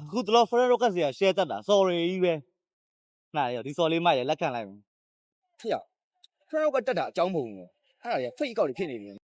အခုတလော friend request တွေက share တက်တာ sorry ကြီးပဲနားရဒီ sorry မရလက်ခံလိုက်မယ် ဖေရဖရကတက်တာအကြောင်းမဟုတ်ဘူးအဲ့ဒါကြီးဖိတ်ကောက်တွေဖြစ်နေပြီဟ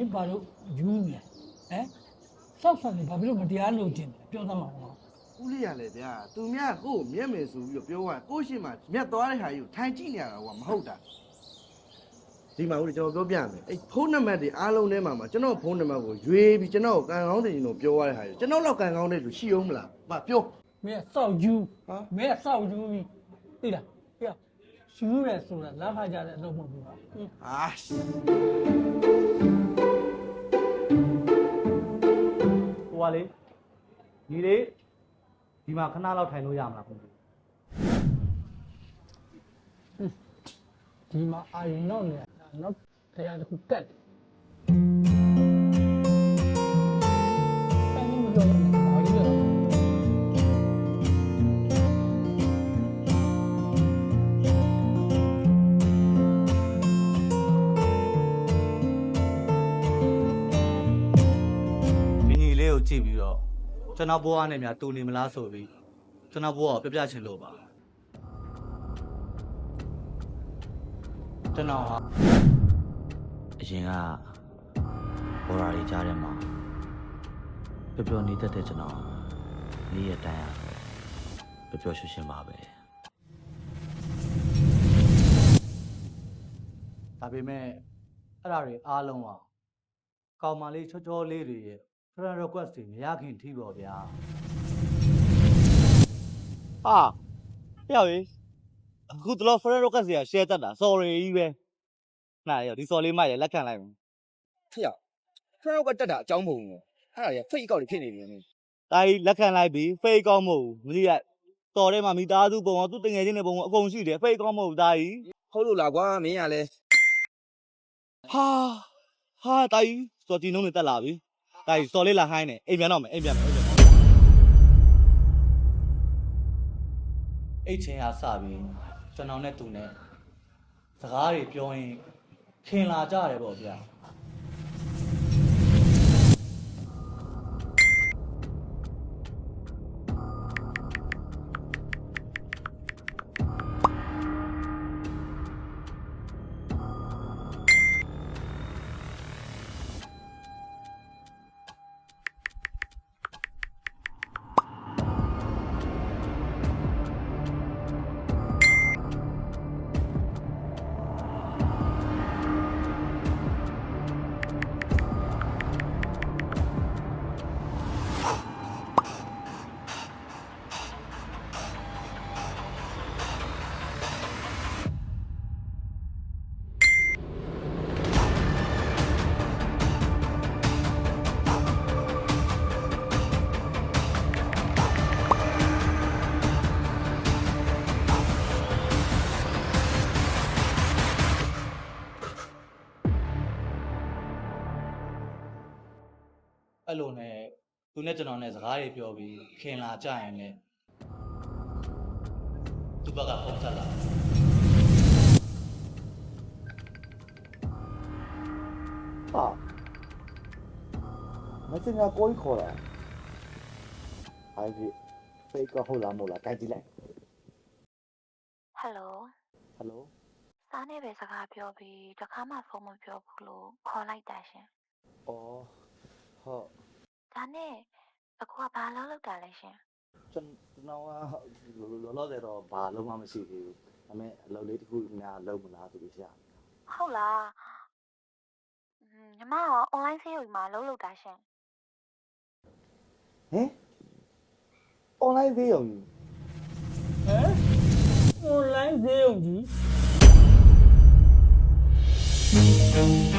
င်းဘာလို့ယူနေဟမ်ဆောက်ဆောက်နေဘာဖြစ်လို့မတရားလုပ်ခြင်းလဲပြောသမှာမဟုတ်ဦးလေးရလေဗျာသူများကိုယ့်ကိုမျက်မယ်ဆိုပြီးတော့ပြောသွားကိုယ့်ရှိမှမျက်သွားတဲ့ဟာကြီးကိုထိုင်ကြည့်နေရတာကမဟုတ်တာဒီမှာဦးလေးကျွန်တော်ပြောပြမယ်အဲ့ဖုန်းနံပါတ်တွေအားလုံးထဲမှာမှာကျွန်တော်ဖုန်းနံပါတ်ကိုရွေးပြီးကျွန်တော်ကိုကန်ကောင်းတယ်ကျွန်တော်ပြောသွားတဲ့ဟာကြီးကျွန်တော်လောက်ကန်ကောင်းတဲ့လူရှိအောင်မလားမပြော မင်းကစောက်ယူဟာမင်းကစောက်ယူပြီးသိလားဟေ့ယူရဲဆိုတာလက်ဖကြတဲ့အလုပ်မဟုတ်ဘူးဟ င်အာရှဟိုကလေညီလေးဒီမှာခဏလောက်ထိုင်လို့ရမလားခင်ဗျဒီမှာအာရုံနောက်နေတာနောက်တရားတစ်ခုတက်တယ် ကိုကြည့်ပြီးတော့ကျွန်တော်ဘွားနဲ့များတူနေမလားဆိုပြီးကျွန်တော်ဘွားကိုပြပြချင်လို့ပါကျွန်တော်ဟာအရင်ကဘော်ရာတွေကြားထဲမှာပျော်ပျော်နေတတ်တဲ့ကျွန်တော်နေ့ရက်တိုင်းရပျော်ပျော်ရွှင်ရွှင်ပါပဲဒါပေမဲ့အဲ့ဒါတွေအားလုံးပါကောင်မလေးချောချောလေးတွေရဲ့ friend request တွေမရခင်ထိပေါ့ဗျာဟာဟဲ့ရေအခုတလော friend request တွေက share တက်တာ sorry ကြီးပဲနားရဒီ sorry မရလက်ခံလိုက်မယ်ဖေရဖရကတက်တာအကြောင်းမဟုတ်ဘူးအဲ့ဒါကြီးဖိတ်ကောက်တွေဖြစ်နေပြီဒါကြီးလက်ခံလိုက်ပြီ fake ကောင်းမဟုတ်ဘူးမကြီးကတော်ထဲမှာမိသားစုပုံအောင်သူတငယ်ချင်းတွေပုံအောင်အကုန်ရှိတယ် fake ကောင်းမဟုတ်ဘူးဒါကြီးဟုတ်လို့လားကွာမင်းကလည်းဟာဟာတာကြီးစော်တီနှုံးနေတက်လာပြီ တာကြီးစော်လေးလာဟိုင်းနေအိမ်ပြန်တော့မယ်အိမ်ပြန်မယ်အိမ်ပြန်မယ်အိတ်ချင်းအားစပြီးကျွန်တော်နဲ့သူနဲ့စကားတွေပြောရင်ခင်လာကြတယ်ပေါ့ဗျာ အဲ့လိုနဲ့သူနဲ့ကျွန်တော်နဲ့စကားတွေပြောပြီးခင်လာကြရင်လည်းသူဘက်ကဖုန်းဆက်လာဟာမစင်ကကိုကြီးခေါ်တာအိုင်ဒီဖေးကဟုတ်လားမဟုတ်လားကြိုက်ကြည့်လိုက်ဟယ်လိုဟယ်လိုစားနေပဲစကားပြောပြီးတခါမှဖုန်းမပြောဘူးလို့ခေါ်လိုက်တာရှင်အော် ဟုတ်ဒါနဲ့အခုကဘာလုပ်လောက်တာလဲရှင်ကျွန်တော်ကလောလောဆယ်တော့ဘာလုံးမမရှိသေးဘူးဒါပေမဲ့အလုပ်လေးတစ်ခုများလုပ်မလားဆိုပြီးရှာဟုတ်လားอืมညီမက online ဆေးရုံမှာလုပ်လောက်တာရှင်ဟင် online သေးရုံကြီးဟမ် online ဈေးုံကြီး။